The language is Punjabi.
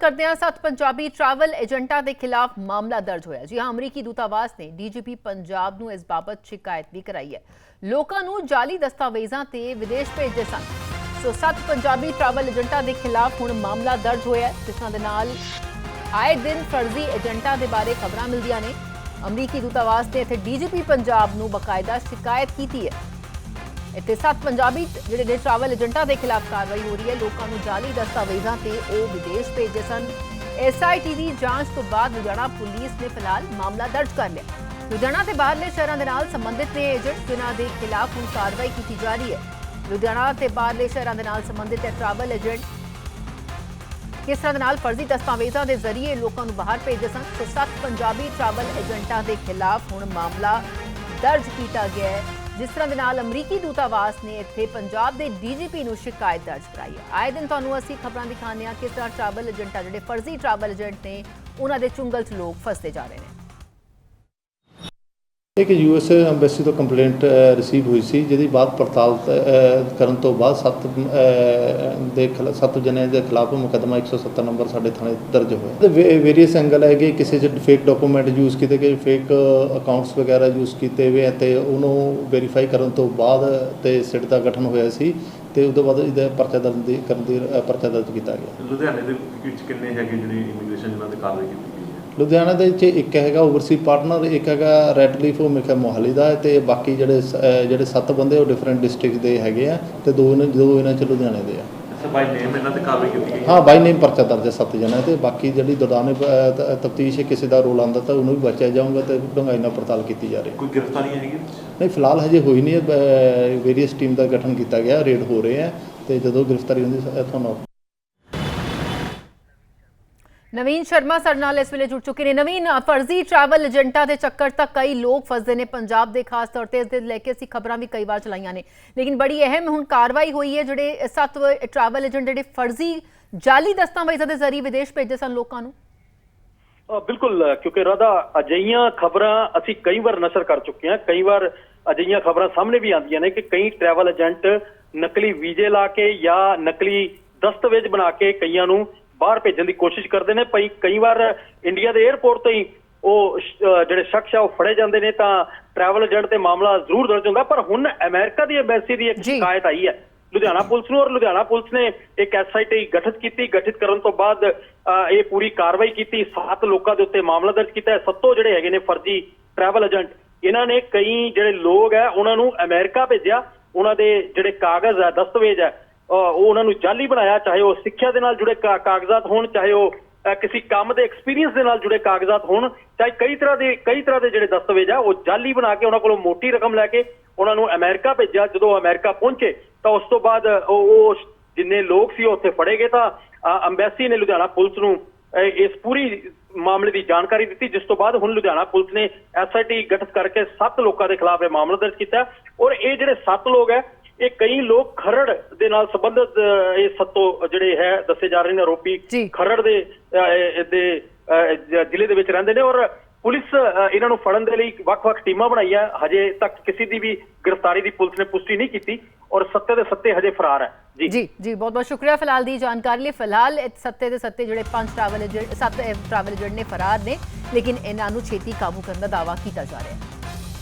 ਕਰਦੇ ਹਾਂ ਸੱਤ ਪੰਜਾਬੀ ਟਰੈਵਲ ਏਜੰਟਾਂ ਦੇ ਖਿਲਾਫ ਮਾਮਲਾ ਦਰਜ ਹੋਇਆ ਜੀ ਹਾਂ, ਅਮਰੀਕੀ ਦੂਤਾਵਾਸ ਨੇ ਡੀਜੀਪੀ ਪੰਜਾਬ ਨੂੰ ਇਸ ਬਾਬਤ ਸ਼ਿਕਾਇਤ ਵੀ ਕਰਾਈ ਹੈ। ਲੋਕਾਂ ਨੂੰ ਜਾਲੀ ਦਸਤਾਵੇਜ਼ਾਂ ਤੇ ਵਿਦੇਸ਼ ਭੇਜਦੇ ਸਨ। ਸੋ ਸੱਤ ਪੰਜਾਬੀ ਟਰੈਵਲ ਏਜੰਟਾਂ ਦੇ ਖਿਲਾਫ ਹੁਣ ਮਾਮਲਾ ਦਰਜ ਹੋਇਆ ਹੈ, ਜਿਸ ਦੇ ਨਾਲ ਆਏ ਦਿਨ ਫਰਜ਼ੀ ਏਜੰਟਾਂ ਦੇ ਬਾਰੇ ਖਬਰਾਂ ਮਿਲਦੀਆਂ ਨੇ। ਅਮਰੀਕੀ ਦੂਤਾਵਾਸ ਨੇ ਇੱਥੇ ਡੀਜੀਪੀ ਪੰਜਾਬ ਨੂੰ ਬਕਾਇਦਾ ਸ਼ਿਕਾਇਤ ਕੀਤੀ ਹੈ। ਇੱਥੇ ਸੱਤ ਪੰਜਾਬੀ ਜਿਹੜੇ ਨੇ ਟਰੈਵਲ ਏਜੰਟਾਂ ਦੇ ਖਿਲਾਫ ਕਾਰਵਾਈ ਹੋ ਰਹੀ ਹੈ। ਲੋਕਾਂ ਨੂੰ ਜਾਲੀ ਦਸਤਾਵੇਜ਼ਾਂ ਤੇ ਉਹ ਵਿਦੇਸ਼ ਭੇਜਦੇ ਸਨ। ਐਸਆਈਟੀ ਦੀ ਜਾਂਚ ਤੋਂ ਬਾਅਦ ਲੁਧਿਆਣਾ ਪੁਲਿਸ ਨੇ ਫਿਲਹਾਲ ਮਾਮਲਾ ਦਰਜ ਕਰ ਲਿਆ। ਲੁਧਿਆਣਾ ਤੇ ਬਾਹਰਲੇ ਸ਼ਹਿਰਾਂ ਦੇ ਨਾਲ ਸੰਬੰਧਿਤ ਨੇ ਏਜੰਟ ਜਿਨ੍ਹਾਂ ਦੇ ਖਿਲਾਫ ਹੁਣ ਕਾਰਵਾਈ ਕੀਤੀ ਜਾ ਰਹੀ ਹੈ। ਲੁਧਿਆਣਾ ਤੇ ਬਾਹਰਲੇ ਸ਼ਹਿਰਾਂ ਦੇ ਨਾਲ ਸੰਬੰਧਿਤ ਹੈ ਟਰੈਵਲ ਏਜੰਟ ਕਿਸ ਤਰ੍ਹਾਂ ਦੇ ਨਾਲ ਫਰਜ਼ੀ ਦਸਤਾਵੇਜ਼ਾਂ ਦੇ ਜ਼ਰੀਏ ਲੋਕਾਂ ਨੂੰ ਬਾਹਰ ਭੇਜਦੇ ਸਨ, ਸੋ ਸੱਤ ਪੰਜਾਬੀ ਟਰੈਵਲ ਏਜੰਟਾਂ ਦੇ ਖਿਲਾਫ ਹੁਣ ਮਾਮਲਾ ਦਰਜ ਕੀਤਾ ਗਿਆ ਹੈ। ਜਿਸ ਤਰ੍ਹਾਂ ਦੇ ਨਾਲ ਅਮਰੀਕੀ ਦੂਤਾਵਾਸ ਨੇ ਇੱਥੇ ਪੰਜਾਬ ਦੇ ਡੀਜੀਪੀ ਨੂੰ ਸ਼ਿਕਾਇਤ ਦਰਜ ਕਰਾਈ ਹੈ। ਆਏ ਦਿਨ ਤੁਹਾਨੂੰ ਅਸੀਂ ਖਬਰਾਂ ਦਿਖਾਉਂਦੇ ਹਾਂ ਕਿਸ ਤਰ੍ਹਾਂ ਟਰੈਵਲ ਏਜੰਟਾਂ ਜਿਹੜੇ ਫਰਜ਼ੀ ਟਰੈਵਲ ਏਜੰਟ ਨੇ, ਉਹਨਾਂ ਦੇ ਚੁੰਗਲ 'ਚ ਲੋਕ ਫਸਦੇ ਜਾ ਰਹੇ ਨੇ। ਇੱਕ ਯੂਐਸ ਐਮਬੈਸੀ ਤੋਂ ਕੰਪਲੇਂਟ ਰਿਸੀਵ ਹੋਈ ਸੀ, ਜਿਹਦੀ ਬਾਅਦ ਪੜਤਾਲ ਕਰਨ ਤੋਂ ਬਾਅਦ ਸੱਤ ਦੇ ਖਿਲਾ- ਸੱਤ ਜਣਿਆਂ ਦੇ ਖਿਲਾਫ ਮੁਕੱਦਮਾ 170 ਨੰਬਰ ਸਾਡੇ ਥਾਣੇ ਦਰਜ ਹੋਇਆ। ਤੇ ਵੇਰੀਅਸ ਐਂਗਲ ਹੈਗੇ ਕਿਸੇ ਚ ਫੇਕ ਡਾਕੂਮੈਂਟ ਯੂਜ਼ ਕੀਤੇ ਗਏ ਫੇਕ ਅਕਾਊਂਟਸ ਵਗੈਰਾ ਯੂਜ਼ ਕੀਤੇ ਹੋਏ ਤੇ ਉਹਨੂੰ ਵੈਰੀਫਾਈ ਕਰਨ ਤੋਂ ਬਾਅਦ ਤੇ ਸਿਟ ਦਾ ਗਠਨ ਹੋਇਆ ਸੀ ਤੇ ਉਸ ਤੋਂ ਬਾਅਦ ਇਹਦਾ ਪਰਚਾ ਦਰਜ ਦੀ- ਕਰਨ ਦੀ ਪਰਚਾ ਦਰਜ ਕੀਤਾ ਗਿਆ। ਲੁਧਿਆਣੇ ਦੇ ਵਿੱਚ ਕਿੰਨੇ ਹੈਗੇ ਜਿਹੜੇ ਇਮੀਗ੍ਰੇਸ਼ਨ ਜਿਨ੍ਹਾਂ ਤੇ ਕਾਰਵਾਈ ਕੀਤੀ? ਲੁਧਿਆਣਾ ਦੇ ਵਿੱਚ ਇੱਕ ਹੈਗਾ ਓਵਰਸੀ ਪਾਰਟਨਰ ਇੱਕ ਹੈਗਾ ਰੈੱਡ ਲੀਫ ਉਹ ਮੇਖਾ ਮੋਹਾਲੀ ਦਾ ਤੇ ਬਾਕੀ ਜਿਹੜੇ ਜਿਹੜੇ ਸੱਤ ਬੰਦੇ ਉਹ ਡਿਫਰੈਂਟ ਡਿਸਟ੍ਰਿਕਟ ਦੇ ਹੈਗੇ ਆ ਤੇ ਦੋ ਇਹਨਾਂ ਦੋ ਇਹਨਾਂ ਚ ਲੁਧਿਆਣੇ ਦੇ ਆ। ਬਾਈ ਨੇਮ ਇਹਨਾਂ ਤੇ ਕਾਰਵਾਈ ਕੀਤੀ ਗਈ ਹੈ? ਹਾਂ ਬਾਈ ਨੇਮ ਪਰਚਾ ਦਰਜ ਸੱਤ ਜਣੇ ਤੇ। ਬਾਕੀ ਜਿਹੜੀ ਦੌਰਾਨੇ ਤਫਤੀਸ਼ ਕਿਸੇ ਦਾ ਰੋਲ ਆਉਂਦਾ ਤਾਂ ਉਹਨੂੰ ਵੀ ਬਚਿਆ ਜਾਊਗਾ ਤੇ ਡੂੰਘਾਈ ਨਾਲ ਪੜਤਾਲ ਕੀਤੀ ਜਾ ਰਹੀ ਕੋਈ ਗ੍ਰਿਫਤਾਰੀਆਂ ਹੈਗੀ ਨਹੀਂ ਫਿਲਹਾਲ ਹਜੇ ਹੋਈ ਨਹੀਂ ਵੇਰੀਅਸ ਟੀਮ ਦਾ ਗਠਨ ਕੀਤਾ ਗਿਆ ਰੇਡ ਹੋ ਰਹੇ ਆ ਤੇ ਜਦੋਂ ਗ੍ਰਿਫਤਾਰੀ ਹੁੰਦੀ ਤੁਹਾਨੂੰ ਨਵੀਨ ਸ਼ਰਮਾ ਸਾਡੇ ਨਾਲ ਇਸ ਵੇਲੇ ਜੁੜ ਚੁੱਕੇ ਨੇ। ਨਵੀਨ ਫਰਜ਼ੀ ਟਰੈਵਲ ਏਜੰਟਾਂ ਦੇ ਚੱਕਰ ਤੱਕ ਕਈ ਲੋਕ ਫਸਦੇ ਨੇ। ਪੰਜਾਬ ਦੇ ਖਾਸ ਤੌਰ ਤੇ ਇਸ ਦੇ ਲੈ ਕੇ ਅਸੀਂ ਖਬਰਾਂ ਵੀ ਕਈ ਵਾਰ ਚਲਾਈਆਂ ਨੇ। ਲੇਕਿਨ ਬੜੀ ਅਹਿਮ ਹੁਣ ਕਾਰਵਾਈ ਹੋਈ ਹੈ, ਜਿਹੜੇ ਸੱਤ ਟਰੈਵਲ ਏਜੰਟ ਜਿਹੜੇ ਫਰਜ਼ੀ ਜਾਲੀ ਦਸਤਾਵੇਜ਼ਾਂ ਦੇ ਜ਼ਰੀਏ ਵਿਦੇਸ਼ ਭੇਜਦੇ ਸਨ ਲੋਕਾਂ ਨੂੰ। ਬਿਲਕੁਲ ਕਿਉਂਕਿ ਰਾਧਾ ਅਜਈਆਂ ਖਬਰਾਂ ਅਸੀਂ ਕਈ ਵਾਰ ਨਸ਼ਰ ਕਰ ਚੁੱਕੇ ਹਾਂ। ਕਈ ਵਾਰ ਅਜਈਆਂ ਖਬਰਾਂ ਸਾਹਮਣੇ ਵੀ ਆਉਂਦੀਆਂ ਨੇ ਕਿ ਕਈ ਟਰੈਵਲ ਏਜੰਟ ਨਕਲੀ ਵੀਜ਼ੇ ਲਾ ਕੇ ਜਾਂ ਨਕਲੀ ਦਸਤਾਵੇਜ਼ ਬਣਾ ਕੇ ਕਈਆਂ ਨੂੰ ਬਾਹਰ ਭੇਜਣ ਦੀ ਕੋਸ਼ਿਸ਼ ਕਰਦੇ ਨੇ ਪਈ ਕਈ ਵਾਰ ਇੰਡੀਆ ਦੇ 에ਅਰਪੋਰਟ ਤੋਂ ਹੀ ਉਹ ਜਿਹੜੇ ਸ਼ਖਸ ਆ ਉਹ ਫੜੇ ਜਾਂਦੇ ਨੇ ਤਾਂ ਟਰੈਵਲ ਏਜੰਟ ਤੇ ਮਾਮਲਾ ਜ਼ਰੂਰ ਦਰਜ ਹੁੰਦਾ ਪਰ ਹੁਣ ਅਮਰੀਕਾ ਦੀ ਐਮਬੈਸੀ ਦੀ ਇੱਕ। ਸ਼ਿਕਾਇਤ ਆਈ ਹੈ। ਲੁਧਿਆਣਾ ਪੁਲਿਸ ਨੂੰ ਔਰ ਲੁਧਿਆਣਾ ਪੁਲਿਸ ਨੇ ਇੱਕ ਐਸਆਈਟੀ ਗਠਿਤ ਕੀਤੀ ਗਠਿਤ ਕਰਨ ਤੋਂ ਬਾਅਦ ਇਹ ਪੂਰੀ ਕਾਰਵਾਈ ਕੀਤੀ ਸੱਤ ਲੋਕਾਂ ਦੇ ਉੱਤੇ ਮਾਮਲਾ ਦਰਜ ਕੀਤਾ ਸੱਤੋਂ ਜਿਹੜੇ ਹੈਗੇ ਨੇ ਫਰਜ਼ੀ ਟਰੈਵਲ ਏਜੰਟ ਇਹਨਾਂ ਨੇ ਕਈ ਜਿਹੜੇ ਲੋਕ ਹੈ ਉਹਨਾਂ ਨੂੰ ਅਮਰੀਕਾ ਭੇਜਿਆ ਉਹਨਾਂ ਦੇ ਜਿਹੜੇ ਕਾਗਜ਼ ਹੈ ਦਸਤਾਵੇਜ਼ ਹੈ ਉਹ ਉਹਨਾਂ ਨੂੰ ਜਾਲੀ ਬਣਾਇਆ, ਚਾਹੇ ਉਹ ਸਿੱਖਿਆ ਦੇ ਨਾਲ ਜੁੜੇ ਕਾਗਜ਼ਾਤ ਹੋਣ, ਚਾਹੇ ਉਹ ਕਿਸੇ ਕੰਮ ਦੇ ਐਕਸਪੀਰੀਅੰਸ ਦੇ ਨਾਲ ਜੁੜੇ ਕਾਗਜ਼ਾਤ ਹੋਣ, ਚਾਹੇ ਕਈ ਤਰ੍ਹਾਂ ਦੇ, ਕਈ ਤਰ੍ਹਾਂ ਦੇ ਜਿਹੜੇ ਦਸਤਾਵੇਜ਼ ਆ, ਉਹ ਜਾਲੀ ਬਣਾ ਕੇ ਉਹਨਾਂ ਕੋਲੋਂ ਮੋਟੀ ਰਕਮ ਲੈ ਕੇ ਉਹਨਾਂ ਨੂੰ ਅਮਰੀਕਾ ਭੇਜਿਆ। ਜਦੋਂ ਉਹ ਅਮਰੀਕਾ ਪਹੁੰਚੇ, ਤਾਂ ਉਸ ਤੋਂ ਬਾਅਦ ਉਹ ਜਿੰਨੇ ਲੋਕ ਸੀ ਉਹ ਉੱਥੇ ਫੜੇ ਗਏ ਤਾਂ ਅੰਬੈਸੀ ਨੇ ਲੁਧਿਆਣਾ ਪੁਲਿਸ ਨੂੰ ਇਸ ਪੂਰੀ ਮਾਮਲੇ ਦੀ ਜਾਣਕਾਰੀ ਦਿੱਤੀ, ਜਿਸ ਤੋਂ ਬਾਅਦ ਹੁਣ ਲੁਧਿਆਣਾ ਪੁਲਿਸ ਨੇ ਐਸਆਈਟੀ ਗਠਿਤ ਕਰਕੇ ਸੱਤ ਲੋਕਾਂ ਦੇ ਖਿਲਾਫ ਇਹ ਮਾਮਲਾ ਦਰਜ ਕੀਤਾ। ਔਰ ਇਹ ਜਿਹੜੇ ਸੱਤ ਲੋਕ ਹੈ ਇਹ ਕਈ ਲੋਕ ਖਰੜ ਦੇ ਨਾਲ ਸੰਬੰਧਿਤ ਇਹ ਸੱਤੋ ਜਿਹੜੇ ਹੈ ਦੱਸੇ ਜਾ ਰਹੇ ਨੇ ਆਰੋਪੀ। ਖਰੜ ਦੇ ਦੇ ਜ਼ਿਲ੍ਹੇ ਦੇ ਵਿੱਚ ਰਹਿੰਦੇ ਨੇ ਔਰ ਪੁਲਿਸ ਇਹਨਾਂ ਨੂੰ ਫੜਨ ਦੇ ਲਈ ਵੱਖ-ਵੱਖ ਟੀਮਾਂ ਬਣਾਈਆਂ। ਹਜੇ ਤੱਕ ਕਿਸੇ ਦੀ ਵੀ ਗ੍ਰਿਫਤਾਰੀ ਦੀ ਪੁਲਿਸ ਨੇ ਪੁਸ਼ਟੀ ਨਹੀਂ ਕੀਤੀ ਔਰ ਸੱਤੇ ਦੇ ਸੱਤੇ ਹਜੇ ਫਰਾਰ ਹੈ। ਜੀ। ਜੀ ਜੀ ਬਹੁਤ ਬਹੁਤ ਸ਼ੁਕਰੀਆ ਫਿਲਹਾਲ ਦੀ ਜਾਣਕਾਰੀ ਲਈ। ਫਿਲਹਾਲ ਇਹ ਸੱਤੇ ਦੇ ਸੱਤੇ ਜਿਹੜੇ ਪੰਜ ਟਰੈਵਲ ਏਜੰਟ ਸੱਤ ਟਰੈਵਲ ਏਜੰਟ ਨੇ ਫਰਾਰ ਨੇ ਲੇਕਿਨ ਇਹਨਾਂ ਨੂੰ ਛੇਤੀ ਕਾਬੂ ਕਰਨ ਦਾ ਦਾਅਵਾ ਕੀਤਾ ਜਾ ਰਿਹਾ ਹੈ।